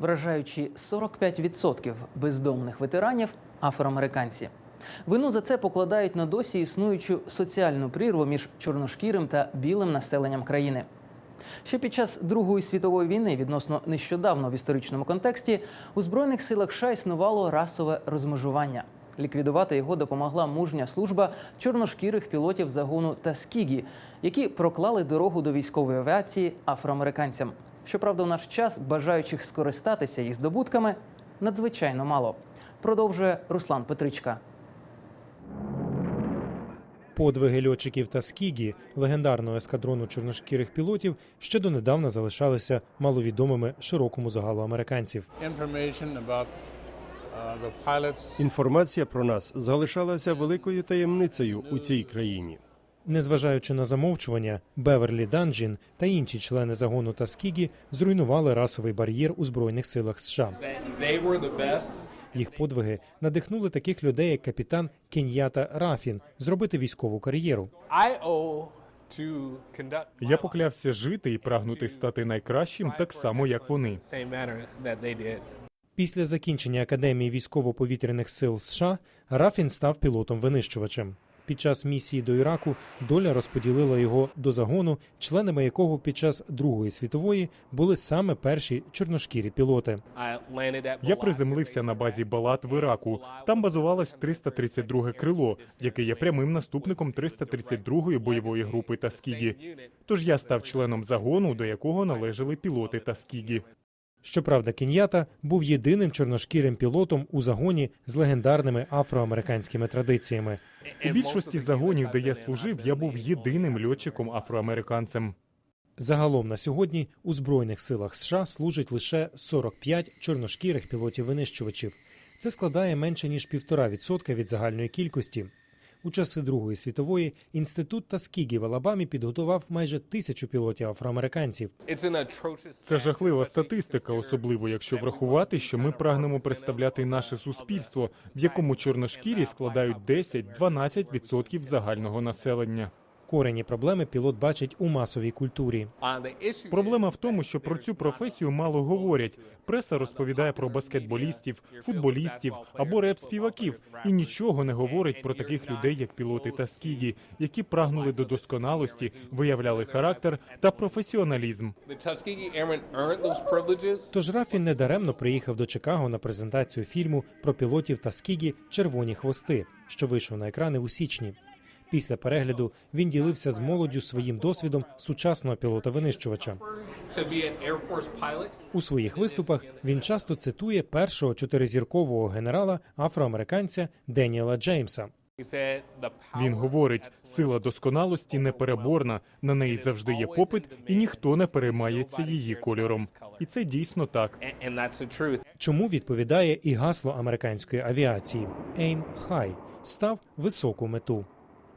вражаючи 45% бездомних ветеранів афроамериканці. Вину за це покладають на досі існуючу соціальну прірву між чорношкірим та білим населенням країни. Ще під час Другої світової війни, відносно нещодавно в історичному контексті, у збройних силах США існувало расове розмежування. Ліквідувати його допомогла мужня служба чорношкірих пілотів загону Таскігі, які проклали дорогу до військової авіації афроамериканцям. Щоправда, у наш час бажаючих скористатися їх здобутками надзвичайно мало. Продовжує Руслан Петричка. Подвиги льотчиків та скігі легендарного ескадрону чорношкірих пілотів ще донедавна залишалися маловідомими широкому загалу американців. uh, Інформація про нас залишалася великою таємницею у цій країні. Незважаючи на замовчування, Беверлі Данджін та інші члени загону та скігі зруйнували расовий бар'єр у збройних силах США. Їх подвиги надихнули таких людей, як капітан Кеньята Рафін, зробити військову кар'єру. Я поклявся жити і прагнути стати найкращим так само, як вони. Після закінчення Академії військово-повітряних сил США Рафін став пілотом-винищувачем. Під час місії до Іраку доля розподілила його до загону, членами якого під час Другої світової були саме перші чорношкірі пілоти. Я приземлився на базі Балат в Іраку. Там базувалось 332 крило, яке є прямим наступником 332-ї бойової групи Таскігі. Тож я став членом загону, до якого належали пілоти Таскігі. Щоправда, Кін'ята був єдиним чорношкірим пілотом у загоні з легендарними афроамериканськими традиціями. У більшості загонів, де я служив, я був єдиним льотчиком афроамериканцем. Загалом на сьогодні у збройних силах США служить лише 45 чорношкірих пілотів-винищувачів. Це складає менше ніж півтора відсотка від загальної кількості. У часи Другої світової інститут Таскігі в Алабамі підготував майже тисячу пілотів афроамериканців. Це жахлива статистика, особливо якщо врахувати, що ми прагнемо представляти наше суспільство, в якому чорношкірі складають 10-12% загального населення. Корені проблеми пілот бачить у масовій культурі. Проблема в тому, що про цю професію мало говорять. Преса розповідає про баскетболістів, футболістів або реп-співаків і нічого не говорить про таких людей, як пілоти та скіді, які прагнули до досконалості, виявляли характер та професіоналізм. Тож Рафін недаремно приїхав до Чикаго на презентацію фільму про пілотів та скігі Червоні хвости, що вийшов на екрани у січні. Після перегляду він ділився з молоддю своїм досвідом сучасного пілота-винищувача. У своїх виступах він часто цитує першого чотиризіркового генерала афроамериканця Деніела Джеймса. Він говорить, сила досконалості непереборна, на неї завжди є попит, і ніхто не переймається її кольором. І це дійсно так. Чому відповідає і гасло американської авіації «Aim high» – став високу мету.